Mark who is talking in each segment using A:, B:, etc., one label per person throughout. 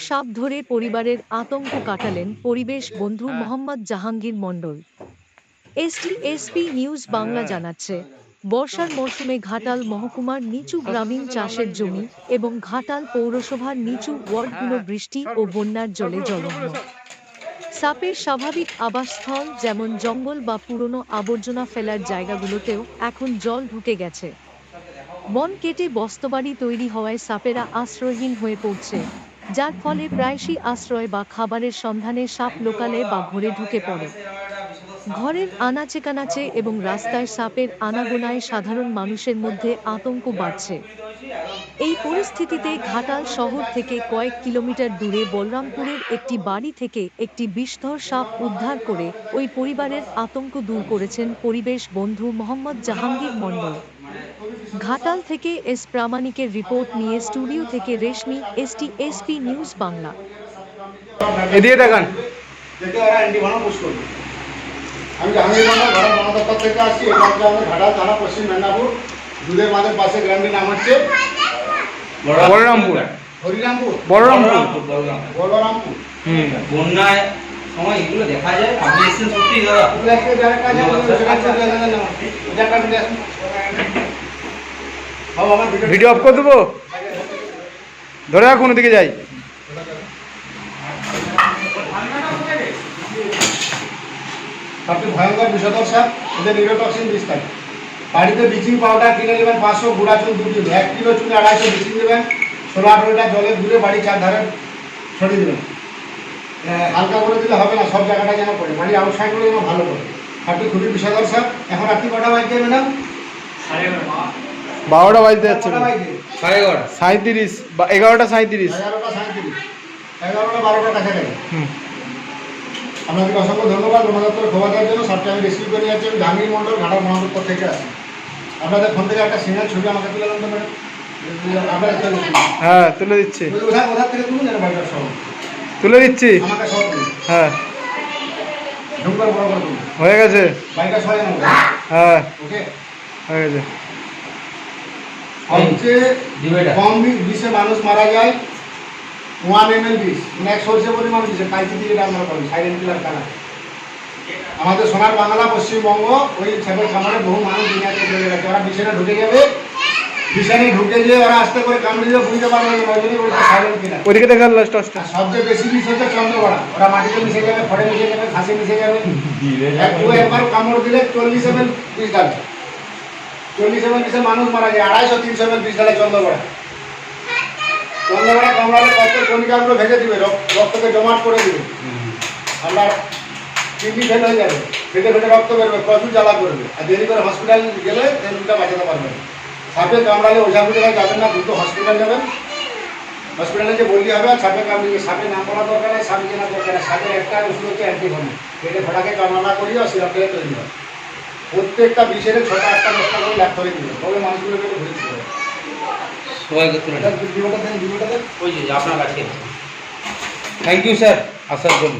A: সাপ ধরে পরিবারের আতঙ্ক কাটালেন পরিবেশ বন্ধু Mohammad Jahangir Mondal. S T S P news Bangla জানাচ্ছে, বর্ষার মরশুমে ঘাটাল মহকুমার নিচু গ্রামীণ চাষের জমি এবং ঘাটাল পৌরসভার নিচু ওয়ার্ডগুলো বৃষ্টি ও বন্যার জলে জলমগ্ন। সাপের স্বাভাবিক আবাসস্থল যেমন জঙ্গল বা পুরনো আবর্জনা ফেলার জায়গাগুলোতেও এখন জল ঢুকে গেছে। বন কেটে বস্তবাড়ি তৈরি হওয়ায় সাপেরা আশ্রয়হীন হয়ে পড়ছে। যার ফলে প্রায়শই আশ্রয় বা খাবারের সন্ধানে সাপ লোকালে বা ঘরে ঢুকে পড়ে। ঘরের আনাচে কানাচে এবং রাস্তায় সাপের আনাগোনায় সাধারণ মানুষের মধ্যে আতঙ্ক বাড়ছে। এই পরিস্থিতিতে ঘাটাল শহর থেকে কয়েক কিলোমিটার দূরে বলরামপুরের একটি বাড়ি থেকে একটি বিষধর সাপ উদ্ধার করে ওই পরিবারের আতঙ্ক দূর করেছেন পরিবেশ বন্ধু মোহাম্মদ জাহাঙ্গীর মণ্ডল। ঘাটাল থেকে এস প্রামাণিকের রিপোর্ট নিয়ে স্টুডিও থেকে Reshmi S T S P news Bangla.
B: এদিকে দেখান।
C: দেখে ওরা অ্যান্টিভানো পুশ করবে। আমি জাহাঙ্গীর মন্ডল ঘরের বন দপ্তর থেকে আসছি। এটা হচ্ছে আমাদের ঘাটা থানা পশ্চিম মেদিনীপুর। দুধের মাঝের পাশে গ্রামটির নাম হচ্ছে
B: বলরামপুর।
C: হরিরামপুর।
B: বলরামপুর।
C: বলরামপুর
D: বন্যায় সময় এগুলো দেখা যায় আপনি এসেছেন সত্যি দাদা।
C: ভিডিও
B: অফ করে দেবো? ধরে রাখুন ওদিকে যাই।
C: সবচেয়ে ভয়ঙ্কর বিষধর সাপ এদের নিরোটক্সিন বিষ থাকে বাড়িতে ব্লিচিং পাউডার কিনে নেবেন পাঁচশো গুঁড়া চুন দু কিলো এক কিলো চুনে আড়াইশো ব্লিচিং দেবেন ষোলো আঠেরো লিটার জলে ঘুরে বাড়ি চারধারে ছড়িয়ে দেবেন। হালকা করে দিলে হবে না সব জায়গাটা যেন পড়ে। বাড়ি আউটসাইডগুলো যেন ভালো করে। সাপটি খুবই বিষধর সাপ এখন রাত্রি কটা বাজছে ম্যাডাম?
B: বারোটা বাজতে যাচ্ছে
D: সাড়ে এগারোটা।
B: সাঁত্রিশ বা এগারোটা সাঁত্রিশ হুম।
C: আপনাদের অসংখ্য ধন্যবাদ। দেওয়ার জন্য সবটা আমি রিসিভ করে যাচ্ছি। আমি জাহাঙ্গীর মন্ডল মহাদপ্তর থেকে আসি আপনাদের ফোন থেকে একটা ছবি আমাকে তুলে দেন।
B: হ্যাঁ তুলে দিচ্ছি।
C: থেকে তুলুন বাড়িটার সহ।
B: তুলে দিচ্ছি।
C: আমাকে
B: হ্যাঁ। হয়ে গেছে। হ্যাঁ।
C: ওকে
B: হয়ে গেছে।
C: সবচেয়ে কম বিষে মানুষ মারা যায় ওয়ান এম এল বিষ। মানে এক সরষে পরিমাণ বিষে কাঁচি দিয়ে রান্না করেন সাইলেন্ট কিলার কানা আমাদের সোনার বাংলা পশ্চিমবঙ্গ ওই ছাগল খামারে বহু মানুষ দুনিয়াতে চলে গেছে। ওরা বিছানা ঢুকে যাবে। বিছানে ঢুকে যেয়ে ওরা আস্তে করে কামড়ে দিয়ে বুঝতে পারবে না ওই জন্যই বলছে সাইলেন্ট কিলার
B: ওদিকে দেখান লাস্ট
C: আর সবচেয়ে বেশি বিষ হচ্ছে চন্দ্রবড়া ওরা মাটিতে মিশে যাবে খড়ে মিশে যাবে ঘাসে মিশে যাবে। এক দু একবার কামড় দিলে চল্লিশ এম এল বিষ ডালে চল্লিশ এম এল বিষে মানুষ মারা যায় আড়াইশো তিনশো এম এল বিষ ডালে চন্দ্রবড়া চন্দ্রবড়া কামড়ালে রক্তের কণিকাগুলো ভেঙে দিবে রক- রক্তকে জমাট করে দিবে। আপনার কিডনি ফেল হয়ে যাবে, ফেটে ফেটে রক্ত বেরোবে প্রচুর জ্বালা করবে। আর দেরি করে হসপিটাল গেলে তেলটা বাঁচাতে পারবেন সাপে কামড়ালে ওঝা বুঝে যাবেন না, দ্রুত হসপিটাল যাবেন। হসপিটালে যে বললি হবে আর সাপে কামড়িয়ে, সাপে নাম করা দরকার নেই সাপে কেনা দরকার নেই সাপের একটা ওষুধ হচ্ছে অ্যান্টিভমি পেটে ফোটাকে কামড়া করিয়ে সিরাপ খেয়ে তৈরি হয়। প্রত্যেকটা বিষের ছটা আটটা দশটা করে ল্যাপ করে দিল তবে মানুষগুলোকে ঘুরে দিতে হবে
D: সবাইকে তুলে
C: এটা দেন জীবনটা দেন।
D: ওই যে আপনার কাছে। থ্যাংক ইউ স্যার আসার জন্য।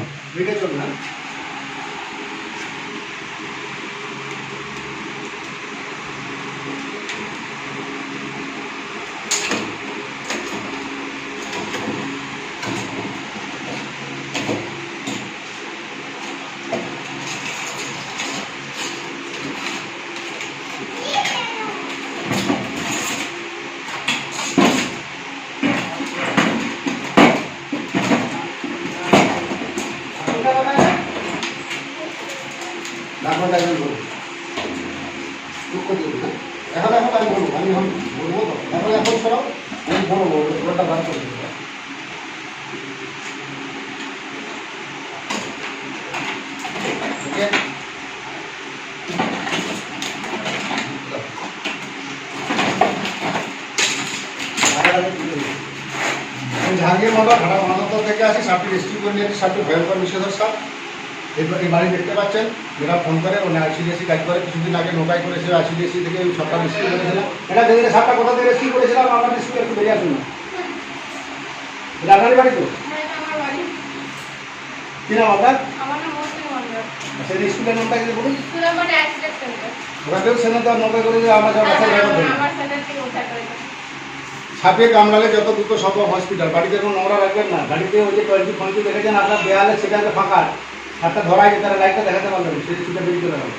C: চলুন এখন এখন আমি বলব, আমি এখন বলব তো এখন এখন আমি বলব ওটা বার করে দিবো। মন্ডল থেকে আসি, সাপটি রেস্কিউ করে নিয়েছি সাপটি ভয়ঙ্কর বিষধর সাপ এই বাড়ি দেখতে পাচ্ছেন? যারা ফোন করে ওখানে আইসিডিএসি কাজ করে। কিছুদিন আগে নোটাই করেছিল আইসিডিএসি থেকে সরকার রেস্কিউ করেছিল। এটা দেখে সাপটা কোথা থেকে রেস্কিউ করেছিলাম আমরা রেস্কিউ একটু বেরিয়ে আসুন এটা আপনারই বাড়ি তো? কি নাম আপনার? আচ্ছা স্কুলের নামটা কি বলুন। ওরা কেউ সেখানে তো নোটাই করে আমরা সব সাপে কামড়ালে যত দ্রুত সম্ভব হসপিটাল বাড়িতে কোনো নোংরা রাখবেন না। গাড়িতে ওই যে টোয়েন্টি ফোনটি দেখেছেন আপনার দেয়ালে সেখানে ফাঁকা। একটা ধরা আছে তারা লাইটটা দেখাতে পারল না সেটা সেটা বেরিয়ে চলে গেল।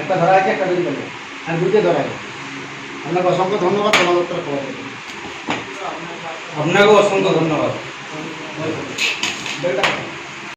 C: একটা ধরা আছে একটা বেরিয়ে গেল। আর দুইটা ধরা আছে। আপনাকে অসংখ্য ধন্যবাদ উত্তর খবর।
D: আপনাকেও অসংখ্য ধন্যবাদ।